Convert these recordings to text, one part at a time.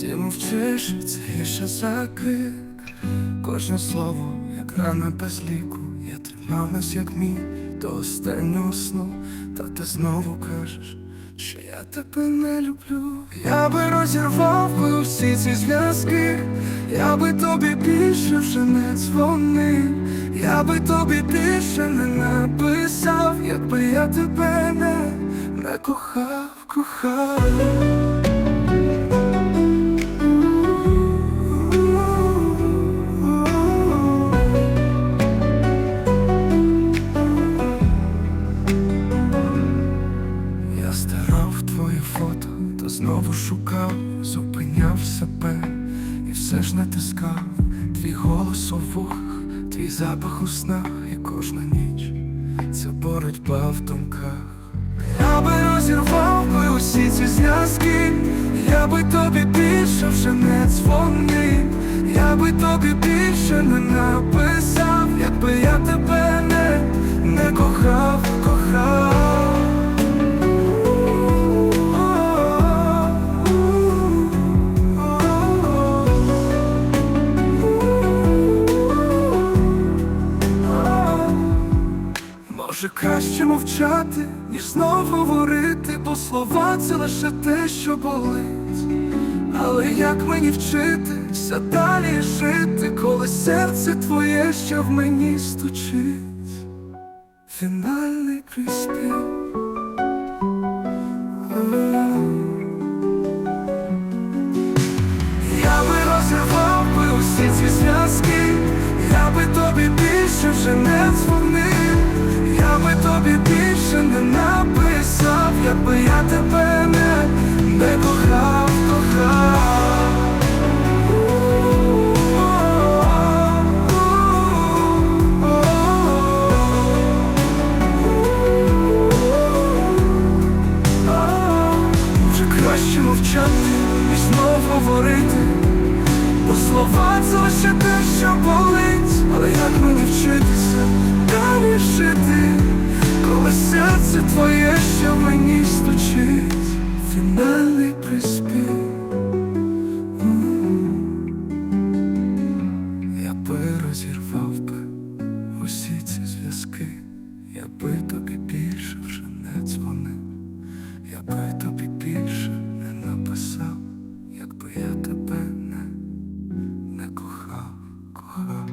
Ти мовчиш, це гірше закрик Кожне слово, як рана без ліку. Я тримав нас, як мій, до останнього сну. Та ти знову кажеш, що я тебе не люблю. Я би розірвав би усі ці зв'язки. Я би тобі більше вже не дзвонив. Я би тобі більше не написав Якби я тебе не, не кохав, кохав знову шукав, зупиняв себе і все ж натискав твій голос у вухах, твій запах у снах і кожна ніч це боротьба в думках. Я би розірвав би усі ці зв'язки, я би тобі більше вже не дзвонив, я би тобі більше не написав, якби я тебе не краще мовчати, ніж знов говорити, бо слова це лише те, що болить. Але як мені вчитися далі жити, коли серце твоє ще в мені стучить? Фінальний приспів. Я би розірвав би усі ці зв'язки, я би тобі більше вже не дзвонив, тобі більше не написав, якби я тебе не, не кохав, кохав. Вже краще мовчати, ніж знов говорити, бо слова це лише те, що болить, але як мені вчитися далі жити, серце твоє, що мені стучить, фінальний приспів. Я би розірвав би усі ці зв'язки, я би тобі більше вже не дзвонив. Я би тобі більше не написав, якби я тебе не, не кохав, кохав.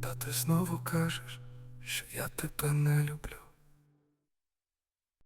Та ти знову кажеш, що я тебе не люблю.